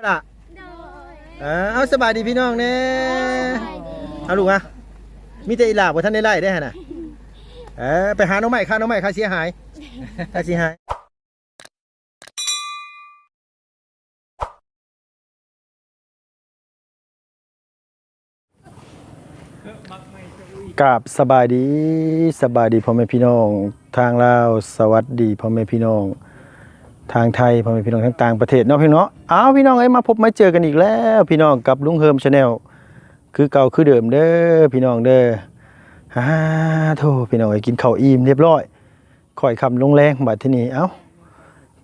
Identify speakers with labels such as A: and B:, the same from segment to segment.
A: ว่าล่ะ
B: โดย
A: เออเอาสบายดีพี่น้องแน่เอาลูกอะมีแต่อีหลาบ่ทันได้ไล่ได้หั่นน่ะเออไปหาน้องใหม่ค่าน้องใหม่ค่าเสียหายค่าเสียหายกับสบายดีสบายดีพ่อแม่พี่น้อง ทางลาวสวัสดีพ่อแม่พี่น้อง ทางไทยพ่อแม่พี่น้องทั้งต่างประเทศเนาะพี่น้องเนาะอ้าวพี่น้องเอ้ยมาพบมาเจอกันอีกแล้ว พี่น้องกับลุงเฮิมชาแนลคือเก่าคือเดิมเด้อพี่น้องเด้อฮ่าโธ่พี่น้องเอ้ยกินข้าวอิ่มเรียบร้อยค่อยคำลงแรงบัดที่นี่เอ้า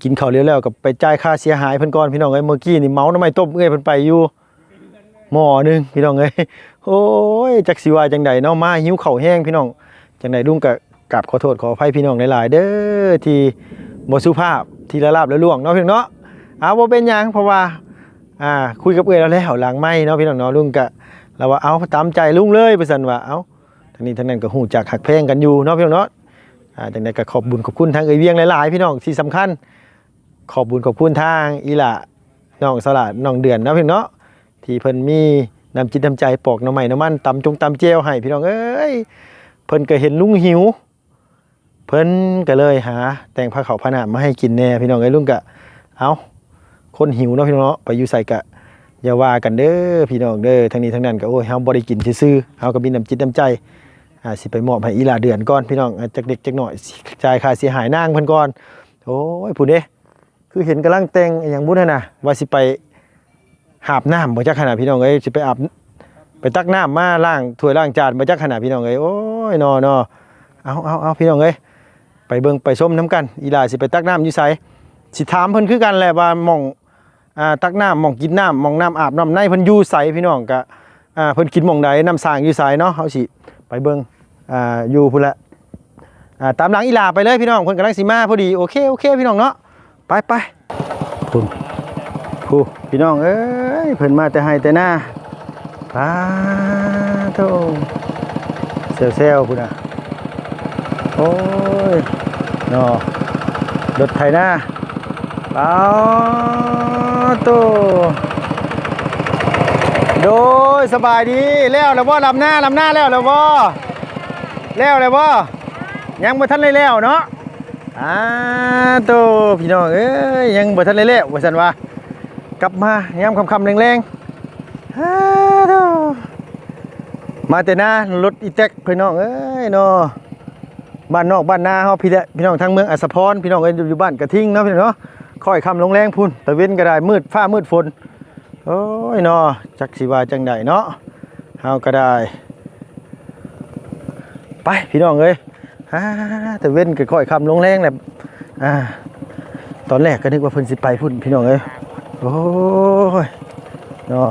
A: กินข้าวเรียวแล้วกับไปจ่ายค่าเสียหายเพิ่นก่อนพี่น้องเอ้ยเมื่อกี้นี่เมาน้ำไม่ต้มเอ้ยเพิ่นไปอยู่หม้อหนึงพี่น้องเอ้ยโอ้ยจักสิว่าจังใดเนาะมาหิวข้าวแห้งพี่น้องจังใดลุงก็กราบขอโทษขออภัยพี่น้องหลายๆเด้อที่ บ่สุภาพที่ละลาบและล่วงเนาะพี่น้องเนาะเอาบ่เป็นหยังเพราะว่าอ่าคุยกับเอื้อยแล้วแล้วหลังไม่เนาะพี่น้องเนาะลุงก็เราว่าเอาตามใจลุงเลยไปสันว่าเอาทางนี้ทางนั้นก็ฮู้จักหักแพงกันอยู่เนาะพี่น้องเนาะอ่าจังได๋ก็ขอบบุญขอบคุณทางเอื้อยเวียงหลายๆพี่น้องที่สำคัญ ขอบบุญขอบคุณทางอีหล่าน้องสลัดน้องเดือนเนาะพี่น้องเนาะที่เพิ่นมีน้ำจิตน้ำใจปอกน้ำใหม่น้ำมันตำจงตำเจลให้พี่น้องเอ้ยเพิ่นก็เห็นลุงหิว เพิ่นก็เลยหา แต่งผ้าขาวผ้าหนามาให้กินแน่พี่น้องเอ้ลุงก็เอาคนหิวเนาะพี่น้องเนาะไปอยู่ใส่กะอย่าว่ากันเด้อพี่น้องเด้อทั้งนี้ทั้งนั้นก็โอ้ยเฮาบ่ได้กินซื่อๆเฮาก็มีน้ำจิตน้ำใจอ่าสิไปมอบให้อีหลาเดือนก่อนพี่น้องอ่าจักเด็กจักหน่อยจ่ายค่าเสียหายนางเพิ่นก่อนโอ้ยผู้เด้คือเห็นกำลังแต่งอย่างบุญนั่นน่ะว่าสิไปหาบน้ำบ่จักขนาดพี่น้องเอ้ยสิไปอาบไปตักน้ำมาล้างถ้วยล้างจานบ่จักขนาดพี่น้องเอ้ยโอ้ยนอนอเอาเอาเอาพี่น้องเอ้ย ไปเบิ่งไปชมน้ำกัน อีหลาสิไปตักน้ำอยู่ไสสิถามเพิ่นคือกันแหละว่าหม่องอ่าตักน้ำหม่องกินน้ำหม่องน้ำอาบน้ำในเพิ่นอยู่ไสพี่น้องก็อ่าเพิ่นกินหม่องใดน้ำสร้างอยู่ไสเนาะเฮาสิไปเบิ่งอ่าอยู่พุ่นละอ่าตามหลังอีหลาไปเลยพี่น้องเพิ่นกำลังสิมาพอดีโอเคโอเคพี่น้องเนาะไปไปพุ่นผู้พี่น้องเอ้ยเพิ่นมาแต่ให้แต่หน้าปาโธ่เซลพุ่นน่ะโอ้ เนาะรถไถนาเปาตัวโดยสบายดีแล้วแล้วบ่าลำหน้าลำหน้าแล้วแล้วบ่าแล้วแล้วบ่ายังบ่ทันได้แล้วเนาะอ่าตัวพี่น้องเอ้ยยังบ่ทันได้แล้วว่าซั่นว่ากลับมายามค่ำๆแรงๆฮ่าตัวมาแต่หน้ารถอีแท็กพี่น้องเอ้ยเนาะ บ้านนอกบ้านนาเฮาพี่และพี่น้องทางเมืองอัสพรพี่น้องอยอยู่บ้านกระทิงเนาะพี่น้องเนาะค่อยคำลงแรงพุ่นตะเว้นก็ได้มืดฟ้ามืดฝนโอ้ยเนาะจักสิว่าจังใดเนาะเฮาก็ได้ ไปพี่น้องเอ้ยฮ่าตะเว้นก็ค่อยคำลงแรงแหละอ่าตอนแรกก็นึกว่าเพิ่นสิไปพุ่นพี่น้องเอ้ยโอ้ยเนาะ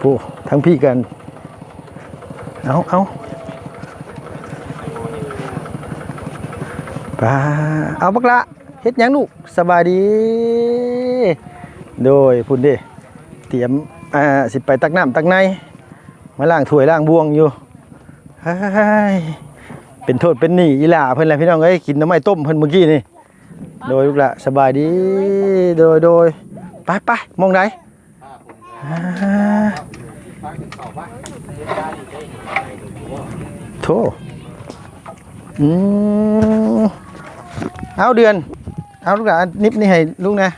A: ผู้ทั้งพี่กันเอาเอา ปลาเอาบักละเฮ็ดยังลูกสบายดี โดยพุ่นด้เตรียมอ่าสิไปตักน้ำตักในมาล้างถ้วยล้างบวงอยู่เฮ้เป็นโทษเป็นหนี้อีหล่าเพิ่นแหละพี่น้องเอ้ยกินน้ำไม้ต้มเพิ่นเมื่อกี้นี่โดยลูกละสบายดีโดยโดยไปไปมองไหนอ่าโธ่อืม เอาเดือน เอาลูกหลานนิบนี่ให้ลูกนะ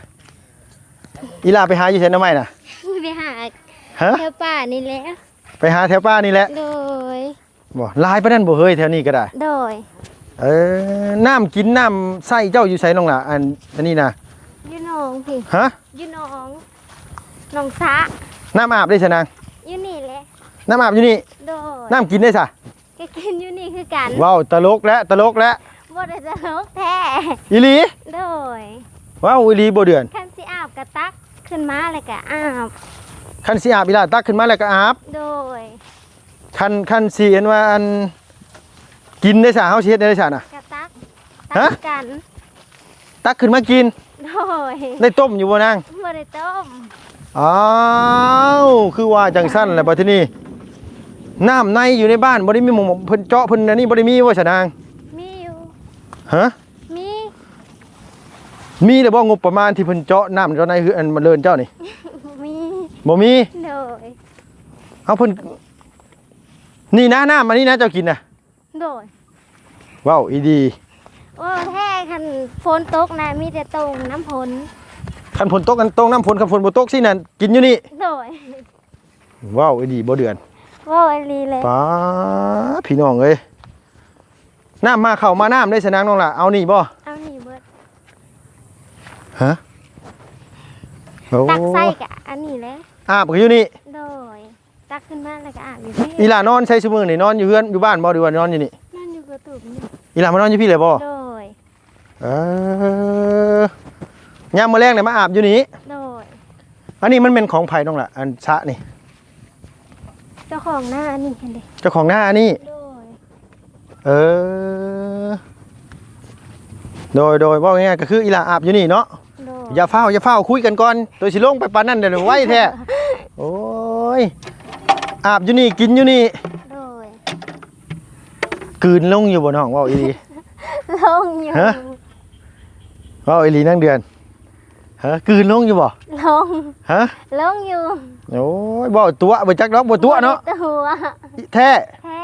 A: อีลาไปหาอยู่เซนน้ำไม้น่ะ
B: ไปหา
A: ฮะ
B: แถวป่านี่แหละ
A: ไปหาแถวป้านี่แหละ
B: โดย
A: บ่ลายไปนั่นบ่เฮ้ยแถวนี้ก็ได้
B: โดย
A: เออน้ำกินน้ำใส่เจ้าอยู่ใส่น้องล่ะอันอันนี้นะ
B: อยูหนองพี่
A: ฮะ
B: อยูหนองหนองสะ
A: น้ำอาบได้ซะนาง
B: อยูนี่แหละ
A: น้ำอาบอยู่นี่
B: โดย
A: น้ำกินได้ซะ
B: ก็กินอยูนี่คือกัน
A: ว้าวตลกแล้วตลกแล้ว
B: บ่ได้จะลกแท้
A: อีหลี
B: โดย
A: ว้าวอีหลีบ่เดือน
B: คันสิอาบกระตักขึ้นมาเลยก็อาบ
A: คันสิอาบอีลาตักขึ้นมาแล้วก็อาบ
B: โดย
A: คันคันสิเห็นว่าอันกินได้ซะเฮาสิเฮ็ดได้ซะน่ะ
B: กระตัก
A: ฮะ
B: ตักกัน
A: ตักขึ้นมากิน
B: โดย
A: ได้ต้มอยู่บ่นาง
B: บ่ได้ต้ม
A: อ้าวคือว่าจังสั้นแหละบัดทีนี้น้ำในอยู่ในบ้านบ่ได้มีหมองเพิ่นเจาะเพิ่นอันนี้บ่ได้มีว่าสนาง
B: มีอยู่
A: ฮะ
B: มี
A: มีแต่บ่งบประมาณที่เพิ่นเจาะน้ำเจาะในคืออันมันเลินเจ้านี่
B: มี
A: บ่มี
B: โดย
A: เอาเพิ่นนี่นะน้ำอันนี้นะเจ้ากินน่ะ
B: โดย
A: ว้าวอีดี
B: โอ้แท้คันฝนตกนะมีแต่ตรงน้ำฝน
A: คันฝนตกกันตรงน้ำฝนคันฝนบ่ตกสินั่นกินอยู่นี่
B: โดย
A: ว้าวอีดีบ่เดือน
B: ว่าไอรีเลย
A: ป้าพี่น้องเอ้ย น้ำมาเข้ามาน้ำได้สนางน้องล่ะเอานี่บ่
B: เอานี่เบิด
A: ฮะโอ้
B: ตักใส่กะอันนี้เลย
A: อาบก็อยู่นี่
B: โดยตักขึ้นมาแล้วก็อาบอยู่นี่
A: อีหล่านอนใช้ซุมื้อนี่นอนอยู่เฮือนอยู่บ้านบ่หรือว่านอนอยู่นี่
B: นั่นอยู่กระตุกนี่
A: อีหล่ามานอนอยู่พี่เลยบ่
B: โดย
A: เออยามมื้อแรงเนี่ยมาอาบอยู่นี่
B: โดย
A: อันนี้มันเป็นของไผ่น้องล่ะอันชะนี่
B: เจ้าของหน้าอันนี้เห็นดิ
A: เจ้าของหน้าอันนี้
B: โดย
A: เออ โดยโดยว่าง่ายๆก็คืออีหล่าอาบอยู่นี่เนาะ
B: โดย
A: อย่าเฝ้าอย่าเฝ้าคุยกันก่อน ตัวสิลงไปปานนั้นเดี๋ยวไว้แท้ โอ้ย อาบอยู่นี่กินอยู่นี่
B: โดย
A: กลืนลงอยู่บ่น้องเว่าอีหลี
B: ลงอยู่
A: ฮะ เว่าอีหลีนั่งเดือนฮะกลืนลงอยู่บ่
B: ลง
A: ฮะ
B: ลงอยู่
A: โอ้ยบ่ตัวบ่จักดอกบ่ตัวเนาะ
B: บ่ได้ตัว
A: แท้
B: แท้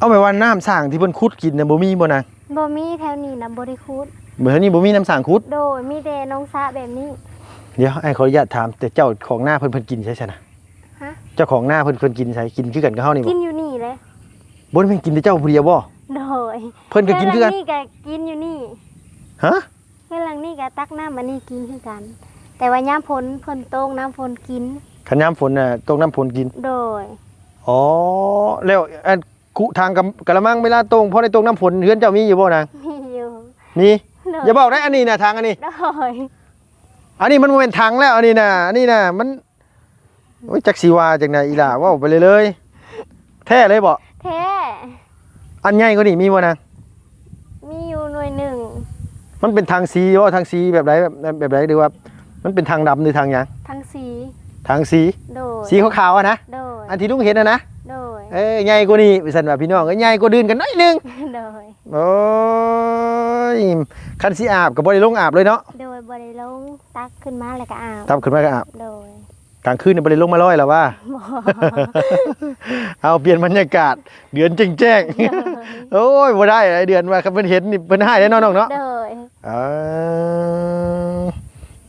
A: เอาไปวันน้ำสร้างที่เพิ่นขุดกินน่ะบ่มีบ่นาง
B: บ่มีแถวนี้นะบริคุด
A: เมื่อนี้บ่มีน้ำสร้างขุด
B: โดยมีแต่น้องสะแบบนี้
A: เดี๋ยวไอ้ขออนุญาตถามแต่เจ้าของหน้าเพิ่นเพิ่นกินใช่ไหม
B: ฮะ
A: เจ้าของหน้าเพิ่นเพิ่นกินใช่กินคือกันกับเฮานี่
B: กิ
A: บ่
B: นอยู่นี่เลย
A: บ่ได้เพิ่นกินแต่เจ้าผู้เดียวบ่
B: โดย
A: เพิ่นก็กินคือกัน
B: เวลานี่ก็กินอยู่นี่
A: ฮะ
B: เวลานี่ก็ตักน้ำมานี่กินคือกัน แต่ว่าย่ามฝนฝนตกน้ำฝนกิน
A: คันน้ำฝนน่ะตกน้ำฝนกิน
B: โดย
A: อ๋อ แล้วอัน คุทางกำกะละมังเวลาตรงพอได้ตกน้ำฝนเฮือนเจ้ามีอยู่บ่นาง
B: มีอยู่
A: มี
B: โดย
A: อย่าบอกได้อันนี้น่ะทางอันนี้
B: โดย
A: อันนี้มันบ่เป็นทางแล้วอันนี้น่ะอันนี้น่ะมันโอ้ยจักสิว่าจังได๋อีหล่าเว้าไปเลยเลยแท้เลยบ่
B: แท้
A: อันใหญ่กว่านี้มีบ่นาง
B: มีอยู่หน่วยหนึ่ง
A: มันเป็นทางสีบ่ทางสีแบบใดแบบแบบใดหรือว่า มันเป็นทางดำหรือทางหยัง
B: ทั้งสี
A: ทางสี
B: โดย
A: สีขาวๆอะนะ
B: โดย
A: อันที่ลุงเห็นนะนะ
B: โดย
A: เอ้ยใหญ่กว่านี้สันว่าพี่น้องเอ้ยใหญ่กว่าดื่นกันหน้อยหนึง
B: โดย
A: โอ้ยคันสิอาบก็บ่ได้ลงอาบเลยเนาะ
B: โดยบริลงตักขึ้นมาแล้วก็อาบ
A: ตามขึ้นมาก็อาบ
B: โดย
A: กลางคืนนี่บ่ได้ลงมาลอยแล้วว่า
B: บ่
A: เอาเปลี่ยนบรรยากาศ เดือนแจ้งๆโอ้ยบ่ได้ไอ้เดือนว่าคันเพิ่นเห็นนี่เพิ่นให้แน่นอนน้องเนาะ
B: โดย
A: อ่า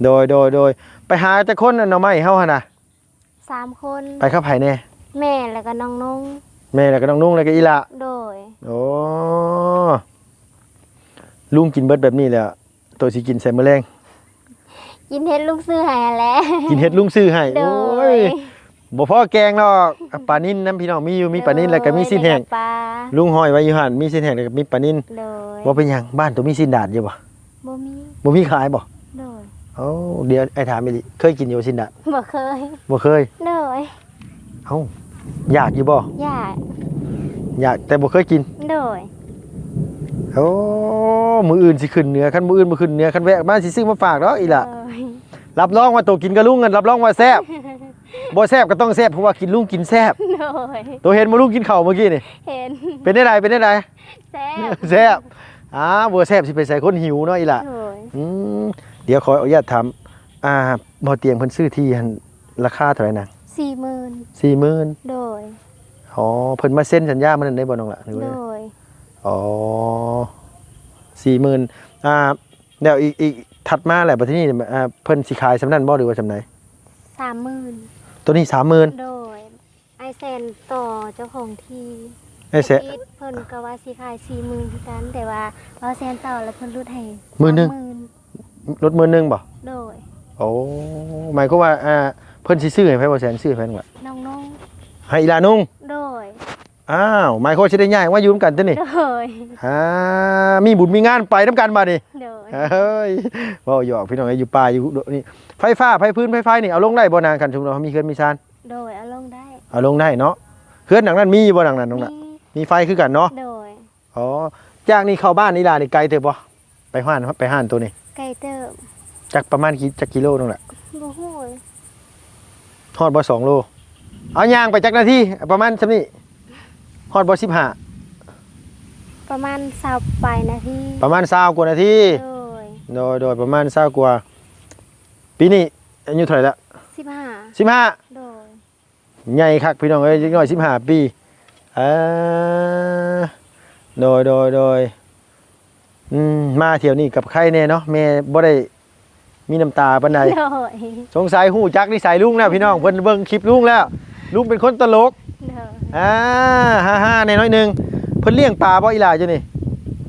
A: โดยโดยโดยไปหาแต่คนน่ะหน่อไม้เฮาหั่นน่ะ
B: สามคน
A: ไปกับไผแน่
B: แม่แล้วก็น้องนง
A: แม่แล้วก็น้องนุ่งแล้วก็อีหละ
B: โดย
A: โอ้ลุงกินเบิดแบบนี้แหล้วตัวสิกินใส่มื้อแรง
B: ยินเห็นลูกซื้อใหายแล้ว
A: กินเฮ็ดลุงซื้อให้
B: โด
A: โอ้
B: ย
A: ยบ่พอแกงหรอกอะปลานิ่นน้ำพี่น้องมีอยู่มีปลานิ่นแล้วก็มีสิ้นแห้ง
B: ปลา
A: ลุงห้อยไว้อยู่หั่นมีสิ้นแห้งแล้วก็มีปลานิ่น
B: โดย
A: บ่เป็นหยังบ้านตัวมีสิ้นดาดอยู่บ่
B: บ่มี
A: บ่มีขายบ่
B: โดย
A: เอ้าเดี๋ยวไอ้ถามอีหลิเคยกินอยู่บ่สิ้นดาด
B: บ่เคย
A: บ่เคย
B: โดย
A: เอ้าอยากอยู่บ่
B: อยาก
A: อยากแต่บ่เคยกิน
B: โดย
A: โอ้มื้ออื่นสิขึ้นเหนือคันมื้ออื่นบ่ขึ้นเหนือคันแวะมาสิซื้อมาฝากดอกอีหล่ะ
B: โดย
A: รับรองว่าตัวกินกับลุงกันรับรองว่าแซ่บบ่แซ่บก็ต้องแซ่บเพราะว่ากินลุงกินแซ่บ
B: โดย
A: ตัวเห็นมาลุงกินข้าวเมื่อกี้นี่
B: เห็น
A: เป็นได้ไรเป็นได้ไร
B: แซ่บ
A: แซ่บอ่าบ่แซ่บสิไปใส่คนหิวเนาะอีหล่ะ
B: โดย
A: อืมเดี๋ยวขออนุญาตถามอ่าบ่เตียงเพิ่นซื้อที่หั่นราคาเท่าไหร่นะ
B: สี่หมื่น
A: 40,000
B: โดย
A: อ๋อเพิ่นมาเซ็นสัญญามันนั้นได้บ่น้องล่ะหรือ
B: โด
A: ว่า
B: ย
A: อ๋อ40,000อ่าเดี๋ยวอีกอีกถัดมาแหละบัดทีนี้อ่าเพิ่นสิขายสำนั้นบ่หรือว่าสำไหน
B: สามหมื่น
A: ตัวนี้30,000
B: โดย ไอแซนต่อเจ้าของที่
A: ไอ้แซ่
B: อีทเพิ่นก็ว่าสิขายสี่หมื่นคือกันแต่ว่าว่าแซนต่อแล้วเพิ่นลดให้
A: หมื่นหนึ่ง
B: สาหมื่น
A: รถมือหนึงบ่
B: โดย
A: โอ้หมายก็ว่าอ่า เพิ่นสิซื้อให้ไผบ่แสนซื้อให้ไผนั่นล่ะ
B: น้องน้อง
A: ให้อีหลานุ่ง
B: โดย
A: อ้าวหมายความว่าสิได้ย้ายมาอยู่นำกันตัวนี่
B: โดย
A: อ่ามีบุญมีงานไปนํกันบัดนี้
B: โดย
A: เฮ้ยเว้าหยอกพี่น้องอยู่ป่าอยู่นี่ไฟฟ้าไฟพื้นไฟไฟนี่เอาลงได้บ่นางกันชุมเรามีเฮือนมีชาน
B: โดยเอาลงได้
A: เอาลงได้เนาะเฮือนหลังนั้นมีบ่หลังนั้นน้องน่ะ
B: มี
A: มีไฟคือกันเนาะ
B: โดย
A: อ๋อจากนี่เข้าบ้านนี่ล่ะนี่ไกลเถอะบ่ไปห้านไปห้านตัวนี้
B: ไก่เติม
A: จักประมาณกี่จักกิโลนึงล่ะ
B: บ่ฮู้
A: ฮอดบ่สองโล เอาย่างไปจักนาทีประมาณซำนี้ฮอดบ่15
B: ประมาณ20ปลายนาที
A: ประมาณ20กว่านาที
B: โดย
A: โดยโดยประมาณ20กว่าไปปีนี้อายุเท่าไหร่ละ
B: สิบห้า
A: สิบห้า
B: โดย
A: ใหญ่คักพี่น้องเอ้ยเด็กน้อยสิบห้าปีเออโดยโดยโดยอืมมาเที่ยวนี้กับใครแน่เนาะแม่บ่ได้ มีน้ำตาปานใด
B: โดย
A: สงสัยหูจักนิสัยลุงแล้วพี่น้องเพิ่นเบิ่งคลิปลุงแล้ว ลุงเป็นคนตลก
B: โดย
A: อ่าฮ่าฮ่าในน้อยหนึงเพิ่นเลี้ยงปลาบ่อีหลาจ้ะนี่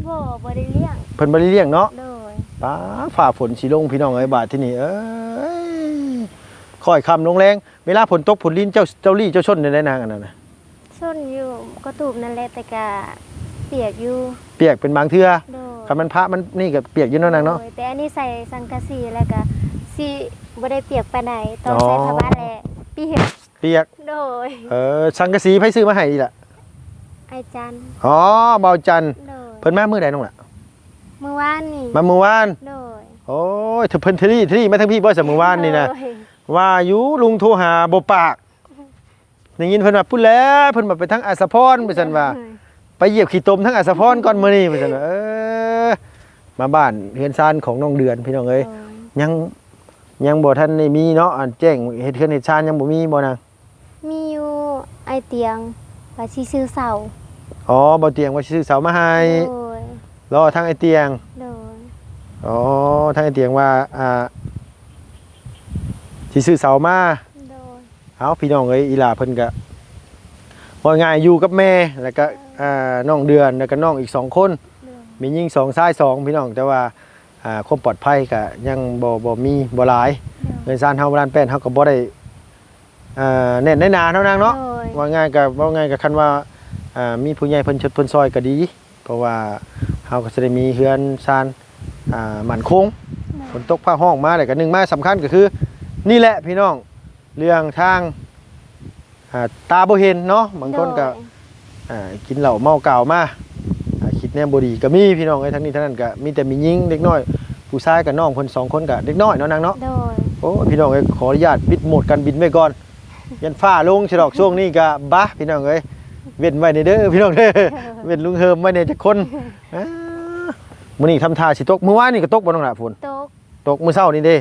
B: บ่บ่ได้เลี้ยง
A: เพิ่นบ่ได้เลี้ยงเนาะ
B: โดย
A: ปลาฝ่าฝนสิลงพี่น้องเอ้ยบาดที่นี่เอ้ยค่อยค่ำลงแรงเวลาฝนตกฝนลิ้นเจ้าเจ้าลี่เจ้าชนได้นางอันนั้นน่ะ
B: ส้นอยู่ก็ตูบนั่นแหละแต่กะเปียกอยู่
A: เปียกเป็นบางเทื่อ
B: โดย
A: คันมันพระมันนี่ก็เปียกอยู่เนาะนางเนาะ
B: โดยแต่อันนี้ใส่สังกะสีแล้วก็สิบ่ได้เปียกปานใดต้อง
A: อ๋อ
B: ใส่ผ้าบ้านแหละเปียก
A: เปียก
B: โดย
A: เออสังกะสีไผซื้อมาให้อีล่ะ
B: ไอจันทร์
A: อ๋อเบาจันทร์
B: โดย
A: เพิ่นมามื้อใดน้องล่ะ
B: เมื่อวานนี่
A: มาเมื่อวาน
B: โดย
A: โอ้ยเธอเพิ่นทรี่ทรี่มาทั้งพี่บ่สมื้อวานนี่นะ
B: โดย
A: ว่าอยู่ลุงโทรหาบ่ปากได้ยินเพิ่นว่าพูดแล้วเพิ่นมาไปทั้งอัสสะพรว่าซั่นว่า ไปเหยียบขี้ตมทั้งอัสสะพรก่อนมื้อนี้ว่าซั่นว่าเออ มาบ้านเฮือนซานของน้องเดือนพี่น้องเอ้ย
B: โดย
A: ยังยังบ่ทันได้มีเนาะอันแจ้งเฮ็ดเฮือนเฮ็ดซานยังบ่มีบ่นาง
B: มีอยู่ไอเตียงว่าสิซื้อเสา
A: อ๋อบ่เตียงว่าสิซื้อเสามาให้
B: โดย
A: รอทางไอ้เตียง
B: โดย
A: อ๋อทางไอ้เตียงว่าอ่าสิซื้อเสามา
B: โดย
A: เอาพี่น้องเอ้ยอีหลาเพิ่นก็ว่าง่ายอยู่กับแม่แล้วก็อ่าน้องเดือนแล้วก็น้องอีกสองคน
B: โดย
A: มียิ่งสองชายสองพี่น้องแต่ว่าอ่าความปลอดภัยก็ยังบ่บ่มีบ่หลายเงินซานเฮาบ้านแป้นเฮาก็บ่ได้อ่าแน่นได้นานเท่านั้นเนาะ
B: โดย
A: ว่าง่ายก็ว่าง่ายก็คันว่าอ่ามีผู้ใหญ่เพิ่นชดเพิ่นซอยก็ดี เพราะว่าเฮาก็จะได้มีเฮือนซานอ่ามั่นคงฝนตกผ้าห้องมาแต่ก็หนึ่งมาสำคัญก็คือ นี่แหละพี่น้องเรื่องทางอ่าตาบ่เห็นเนาะบางคนก็
B: โดย
A: อ่ากินเหล้าเมาเก่ามาอ่าคิด แนมบ่ดีก็มีพี่น้องไอ้ยทั้งนี้ทั้งนั้นก็มีแต่มียิงเด็กน้อย ผู้ชายกับน้องคนสองคนก็เด็กน้อยเนาะนางเนาะ
B: โดย
A: โอ้พี่น้องเอ้ยขออนุญาตบิดโหมดกันบินไว้ก่อน ยันฟ้าลงฉลอกช่วงนี้ก็บะพี่น้องเอ้ยเว้นไว้ในเด้อพี่น้องเด้อเว้นลุงเฮิมไว้ในจักคนอ่ามื้อนี้ทำท่าสิตกมื้อวานนี่ก็ตกบ่น้องล่ะฝน
B: ตก
A: ตกมื้อเช้านี่เด้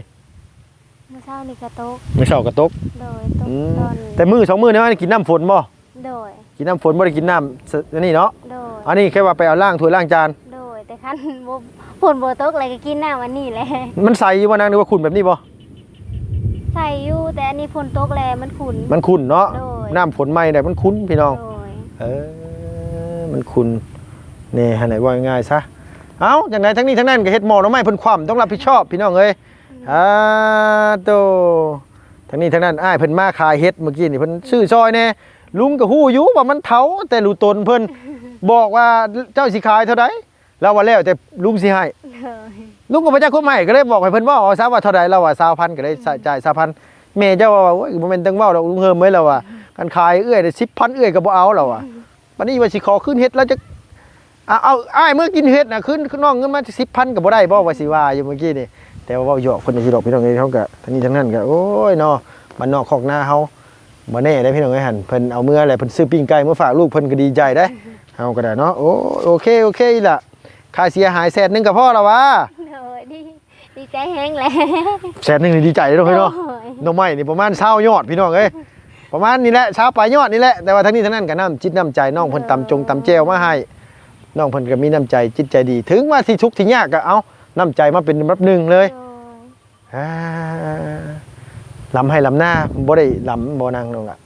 B: เมื่อเช้านี่ก็ตก
A: มื้อเช้าก็ตก
B: โดยตก
A: อืม
B: ตอน
A: แต่มื้อสองมื้อนี่ว่ากินน้ำฝนบ่
B: โดย
A: กินน้ำฝนบ่ได้กินน้ำสอันนี้เนาะ
B: โดย
A: อันนี้แค่ว่าไปเอาล้างถ้วยล้างจาน
B: โดยแต่คันบ่ฝนบ่ตกเลยก็กินน้ำอันนี้แหละ
A: มันใสอยู่บ่นางนึกว่าขุ่นแบบนี้บ่
B: ใส่อยู่แต่อันนี้ฝนตกแลมันขุ่น
A: มันขุ่นเนาะ
B: โดย
A: น้ำฝนใหม่ได้มันขุ่นพี่น้อง
B: โดย
A: เออ มันขุ่นนี่หันไหนว่าง่ายๆซะ เอ้าอย่างไรทั้งนี้ทั้งนั้นก็เฮ็ดหมอหน่อไม้เพิ่นความต้องรับผิดชอบพี่น้องเอ้ยอ่าโตทั้งนี้ทั้งนั้นอ้ายเพิ่นมาขายเฮ็ดเมื่อกี้นี่เพิ่นซื้อซอยแน่ลุงก็ฮู้อยู่ว่ามันเถาแต่รู้ตนเพิ่น บอกว่าเจ้าสิขายเท่าใดแล้วว่าแล้วแต่ลุงสิให้
B: โดย
A: ลุงก็บ่จักคนใหม่ก็เลยบอกให้เพิ่นเว้าเอาซะว่าเท่าใดเราว่า20,000ก็ได้จ่าย20,000แม่เจ้าว่าโอ้ยบ่แม่นต้องเว้าดอกลุงเฮิมเอ้ยแล้วว่ากันขายเอื้อยได้10,000เอื้อยก็บ่เอาแล้วว่ะบัดนี้ว่าสิขอขึ้นเฮ็ดแล้วจะอะเอาอ้ายเมื่อกินเฮ็ดน่ะขึ้นขึ้นน้องเงินมา10,000ก็บ่ได้บ่ว่าสิว่าอยู่เมื่อกี้นี่แต่ว่าเว้าหยอกเพิ่นสิดอกพี่น้องเอ้ยเฮาก็ทั้งนี้ทั้งนั้นก็โอ้ยเนาะบ้านนอกคอกนาเฮาบ่แน่ได้พี่น้องเอ้ยหั่นเพิ่นเอาเมื่ออะไรเพิ่นซื้อปิ้งไก่มาฝากลูกเพิ่นก็ดีใจได้ เฮาก็ได้เนาะโอ้โอเคโอเคล่ะค่าเสียหายแสนหนึงก็พอแล้ววะ
B: โดยดีดีใจแฮงแหละ
A: แสนหนึ่งนี่ดีใจเลยเนาะพี่เนาะ
B: โดย
A: หน้องไม้นี่ประมาณเช้ายอดพี่น้องเอ้ยประมาณนี้แหละเช้าปลายยอดนี่แหละแต่ว่าทั้งนี้ทั้งนั้นก็น้ำจิตน้ำใจน้องเพิ่นตำจงตำแจวมาให้น้องเพิ่นก็มีน้ำใจจิตใจดี ถึงว่าที่ทุกข์ที่ยากก็เอาน้ำใจมาเป็นลำดับหนึ่งเลย
B: โดย
A: อ่าลำให้ลำหน้าบ่ได้ลำบ่นางน้องละ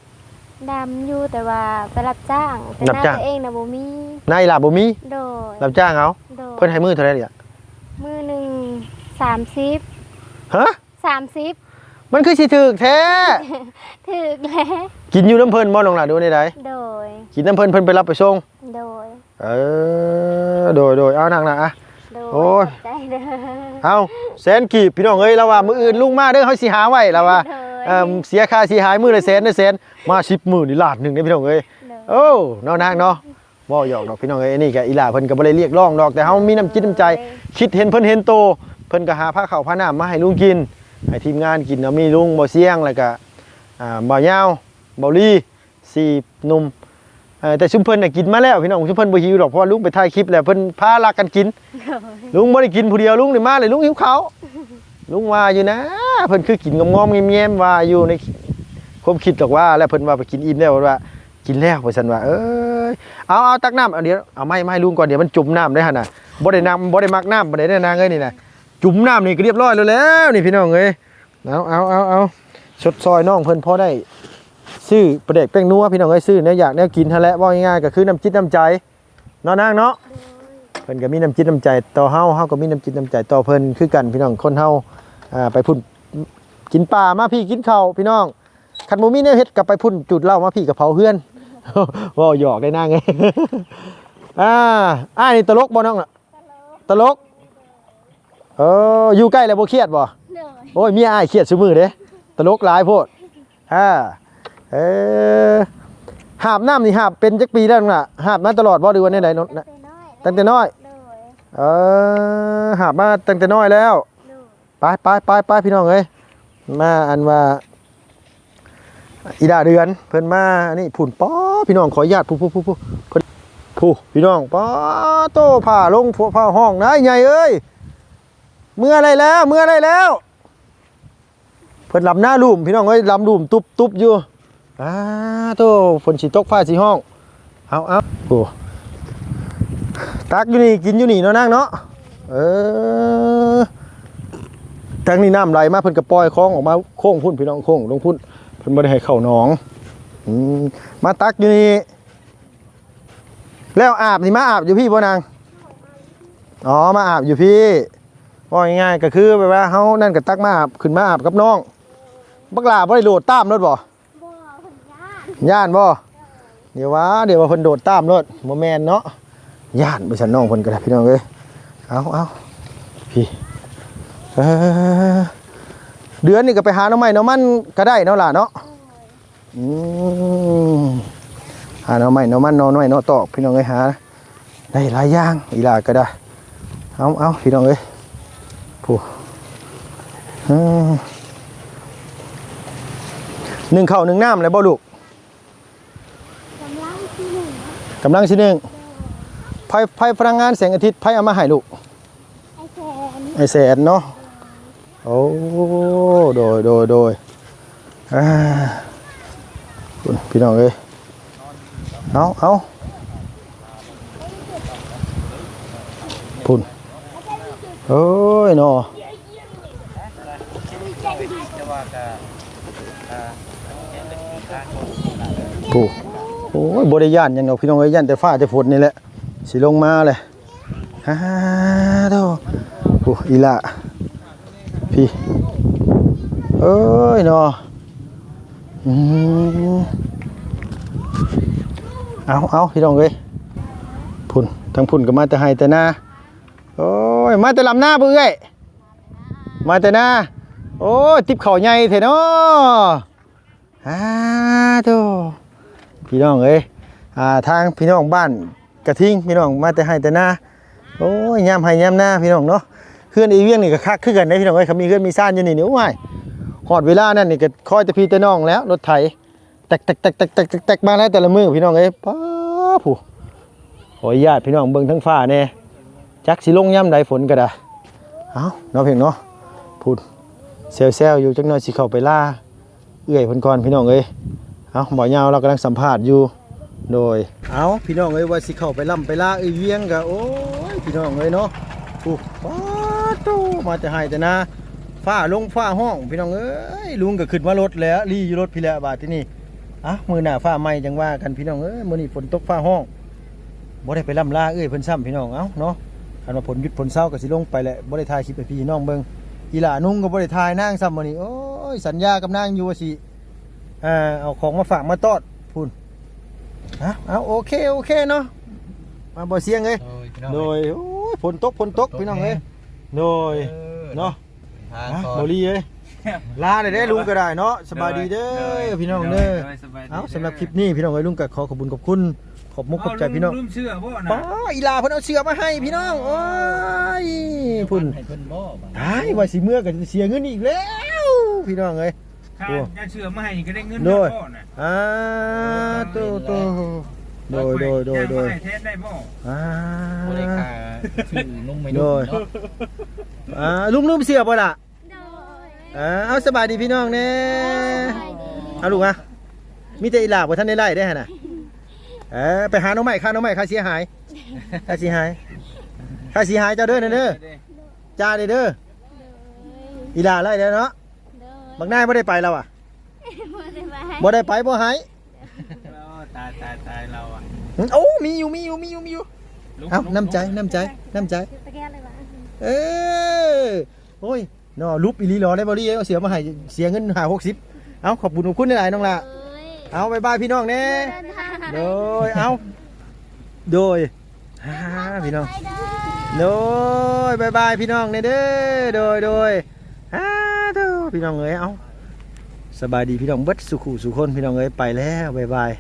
B: ดำอยู่แต่ว่าไปรับจ้างแต่
A: รับ
B: หน้า
A: จ้าง
B: ตัวเองน่ะบ่มี
A: นายลาบ่มี
B: โดย
A: รับจ้างเอา
B: โดย
A: เพิ่นให้มือเท่าไหร่เนี่ย
B: มือหนึ่งสามสิบ
A: ฮะ
B: สามสิบ
A: มันคือสิถึกแท้
B: ถึกแล้ว
A: กินอยู่น้ำเพิ่นบ่น้องล่ะดูในใด
B: โดย
A: กินน้ำเพิ่นเพิ่นไปรับไปส่ง
B: โดย
A: เออโดยโดยเอานางนะอะ
B: โดย
A: โอ้ย
B: ขบใจเด้อ
A: เอาแสนกีบพี่น้องเอ้ยแล้วว่ามืออื่นลุงมาเด้อเฮาสิหาไว้แล้วว่า
B: โดย
A: เอ่อเสียค่าสิหายมือละแสนละแสน มา10มื้อนี่ล้านหนึงเด้อพี่น้องเอ้ย
B: โดย
A: โอ้เนาะนางเนาะบ่หยอกดอกพี่น้องเอ้ยอันนี่ก็อีหล่าเพิ่นก็บ่ได้เรียกร้องดอกแต่เฮามีน้ำจิตน้ำใจ คิดเห็นเพิ่นเห็นโต เพิ่นก็หาผ้าขาวผ้าหน้ามาให้ลุงกิน ให้ทีมงานกินเนาะมีลุงบ่เสียงแล้วก็อ่าบ่าวยาวบ่ลี่สี่หนุ่มเอ่อแต่ชุมเพิ่นน่ะกินมาแล้วพี่น้องชุมเพิ่นบ่หิวดอกเพราะว่าลุงไปถ่ายคลิปแล้วเพิ่นพาลักกันกิน ลุงบ่ได้กินผู้เดียวลุงนี่มาเลยลุงหิวข้าวลุงว่าอยู่นะ เพิ่นคือกินงอมๆเงียบๆว่าอยู่ใน ความคิดดอกว่าแล้วเพิ่นว่าไปกินอิ่มแล้วว่า กินแล้วว่าซั่นว่า เอ้ยเอาเอาตักน้ำเอาเดี๋ยวเอาไม่ไม่ลุงก่อนเดี๋ยวมันจุ่มน้ำได้หั่นน่ะบ่ได้น้ำบ่ได้มักน้ำบ่ได้ได้นางเอ้ยนี่น่ะจุ่มน้ำนี่ก็เรียบร้อยแล้วแล้วนี่พี่น้องเอ้ยเอาเอาเอาเอาชดซอยน้องเพิ่นพอได้ซื้อประเด็กแป้งนัวพี่น้องเอ้ยซื้อเนี่ยอยากเนี่ยกินทะเลว่าง่ายๆก็คือน้ำจิตน้ำใจเนาะนางเนาะเพิ่นก็มีน้ำจิตน้ำใจต่อเฮาเฮาก็มีน้ำจิตน้ำใจต่อเพิ่นคือกันพี่น้องคนเฮาอ่าไปพุ่นกินปลามาพี่กินข้าวพี่น้อง คันบ่มีแนวเฮ็ดกลับไปพุ่นจุดเหล้ามาพี่กับเผาเฮือนเว้าหยอกได้นางไงอ่าอ่านี่ตลกบ่น้องน่ะตลกเอออยู่ใกล้แล้วบ่เครียดบ่
B: เลย
A: โอ้ยเมียอ้ายเครียดซุมื้อเด้ตลกหลายโพดอ่าเออหาบน้ำนี่หาบเป็นจักปีแล้วน้องน่ะหาบมาตลอดบ่หรือว่าแนวใดน้องน่ะตั้งแต่น้อย
B: เลย
A: เออหาบมาตั้งแต่น้อยแล้ว
B: เลย
A: ไปไปไปไปพี่น้องเอ้ยมาอันว่า อีดาเดือนเพิ่นมานี่ผุ่นป้อพี่น้องขออนุญาตผู้ผู้ผู้ผู้ผู้พี่น้องป้อโตผ้าลงผ้าห้องนายใหญ่เอ้ยเมื่อไรแล้ว เมื่อไรแล้ว เพิ่นลำหน้าลุ่มพี่น้องเอ้ยลำลุ่มตุบตุบอยู่อ้าโตฝนสิตกฟ้าสิห้องเอาเอาโอ้ตักอยู่นี่กินอยู่นี่เนาะนางเนาะเออทางนี้น้ำไหลมาเพิ่นก็ปล่อยคล้องออกมาโค้งพุ่นพี่น้องโค้งลงพุ่น พิ่นบ่ได้ให้เข้าหนองอืมมาตักอยู่นี่แล้วอาบนี่มาอาบอยู่พี่บ่นางอ๋อมาอาบอยู่พี่ว่าง่ายๆก็คือแบบว่าเฮานั่นก็ตักมาอาบขึ้นมาอาบกับน้องบักหลาบ่ได้โดดตามรถบ่
B: บ่ผลญาติ
A: ย่านบ่เดี๋ยวว่าเดี๋ยวว่าเพิ่นโดดตามรถบ่แม่นเนาะย่านบ่ซั่นน้องเพิ่นก็ได้พี่น้องเอ้ยเอาเอาพี่เออ เดือนนี่ก็ไปหาหน้องใหม่น้องมันก็ได้เนาะล่ะเนาะอืมหาหน้องใหม่น้องมันน้องน้อยน้องตอกพี่น้องเอ้ยหาได้หลายอย่างอีหลาก็ได้เอาเอาพี่น้องเอ้ยผู้อืมหนึ่งข้าวหนึ่งน้ำเลยบ่ลูก
B: กำลังที่หนึ่ง
A: กำลังสิหนึ่งไพ่ไพ่พลังงานแสงอาทิตย์ไพ่เอามาให้ลูก
B: ไอ้แขน
A: ไอแสนเนาะ โอ้โดยโดยโดยอ่าคุณพี่น้องเอ้ยเอาเอาพุ่นโอ้ยนาะผู้โอ้ยบริยานยังเนาะพี่น้องเอ้ยยันแต่ฟ้าแต่ฝนนี่แหละสิลงมาเลยฮ่าโธ่โอ้อีละ พี่เอ้ยเนาะอืมเอาเอาพี่น้องเอ้ยพุ่นทั้งพุ่นก็มาแต่ให้แต่หน้าโอ้ยมาแต่ลำหน้าเบื่อยมาแต่หน้าโอ้ยติบเข่าใหญ่เถอะเนาะอ่าโธ่พี่น้องเอ้ยอ่าทางพี่น้องบ้านกระทิงพี่น้องมาแต่ให้แต่หน้าโอ้ยยามให้ยามหน้าพี่น้องเนาะ เพื่อนอีเวียงนี่ก็คักคือกันได้พี่น้องเอ้ยเขามีเพื่อนมีซ่านอยู่นี่นี่โอ้หอดเวลานั่นนี่ก็คอยแต่พี่แต่น้องแล้วรถไถแตกแตกแตกแตกแตกแตกแตกมาแล้วแต่ละมือพี่น้องเอ้ยป้าผู้ขออนุญาตพี่น้องเบิ่งทั้งฟ้าแน่จักสิลงย่ำใดฝนก็ได้เอ้าเนาะเพียงเนาะพูดเซลเซลอยู่จักหน่อยสิเข้าไปล่าเอื้อยพนก่อนพี่น้องเอ้ยเอ้าบ่ยาวเรากำลังสัมภาษณ์อยู่โดยเอ้าพี่น้องเอ้ยว่าสิเข้าไปล่ำไปล่าเอ้ยเวียงกะโอ้ยพี่น้องเอ้ยเนาะปุ๊บป้า โตมาแต่ให้แต่นาฟ้าลงฟ้าห้องพี่น้องเอ้ยลุงก็ขึ้นมารถแล้วรีอยู่รถพี่แล้วบาดที่นี่อะมือหน้าฟ้าไหมจังว่ากันพี่น้องเอ้ยมื้อนี้ฝนตกฟ้าห้องบ่ได้ไปล่ำลาเอ้ยเพิ่นซ้ำพี่น้องเอ้าเนาะคันว่าฝนยุดฝนเศร้าก็สิลงไปแหละบ่ได้ถ่ายคลิปให้พี่น้องเบิ่งอีหล่านุ่งก็บ่ได้ถ่ายนางซ้ำมื้อนี้โอ้ยสัญญากับนางอยู่ว่าสิอ่าเอาของมาฝากมาตอดพูนฮะเอาโอเคโอเคเนาะมาบ่เสียงเลยโดยโอ้ยฝนตกฝนตกพี่น้องเอ้ย โดยเนาะ
C: ทาง
A: ฮะ
C: ก่อ
A: โม
C: น
A: ลีเอ้ยลาได้เด้ลุงก็ได้เนาะสบายดีเด้อพี่น้องเด้อ
C: สบายดี
A: เอาสำหรับคลิปนี้พี่น้องเอ้ยลุงก็ขอขอบคุณขอบคุณขอบมุกขอบใจพี่น้อง
C: ลืมเชื่อบ่นะ
A: ป้าอีลาเพิ่นเอาเสือมาให้พี่น้องโอ้ยพุ่น
C: ให้เพิ่นบ่บัด
A: ตายว่าสิเมื่อก็เสียเงินอีกแล้ว พี่น้องเอ้ย
D: ถ้าจะเชื่อมาให้ก็ได้เงิน
A: โดย
D: พ่อน่ะ
A: อ่าโตโต โดยโดยโดยโดย
D: จะมาให้แทนได้บ่
A: อ่า
C: บ่ได้ค่าชื่อนุ่มไม่
A: โด
C: นุ่ม
A: ย
C: เนาะ
A: อ่าลุงลืมเสียบ่ล่ะ
B: โด
A: เออเอาสบายดีพี่น้องแน่เอาลูกอะมีแต่อีหลาบ่ทันได้ไล่ได้หั่นน่ะเออไปหาน้องใหม่ค่าน้องใหม่ค่าเสียหายค่าเสียหายค่าเสียหายเจ้าเด้อนั่นเด้อจ้าเด้อเด้ออีหลาไล่แล้วเนาะ
B: เด้อ
A: บักนายบ่ได้ไปแล้วอะ
B: บ่ได้ไป
A: บ่ได้ไปบ่หาย
D: ตายตายตายเราอะ
A: โอ้มีอยู่มีอยู่มีอยู่มีอยู่เอ้าน้ำใจน้ำใจน้ำใจ
B: ตะแกรงเลยวะ
A: เออโอ้ยนอลุบอีหลีรอได้บ่ดีเอาเสียมาให้เสียเงินหา60เอาขอบคุณขอบคุณหลายๆน้องล่ะ
B: เอ้ย
A: เอาบายบายพี่น้องแน่
B: เดินทาง
A: โดยเอาโดยฮ่าพี่น้อง
B: ไปเด้อ
A: โดยบายบายพี่น้องเน่เด้อโดยโดยฮ่าเด้อพี่น้องเอ้ยเอาสบายดีพี่น้องเบิดสุขุสุคนพี่น้องเอ้ยไปแล้วบายบาย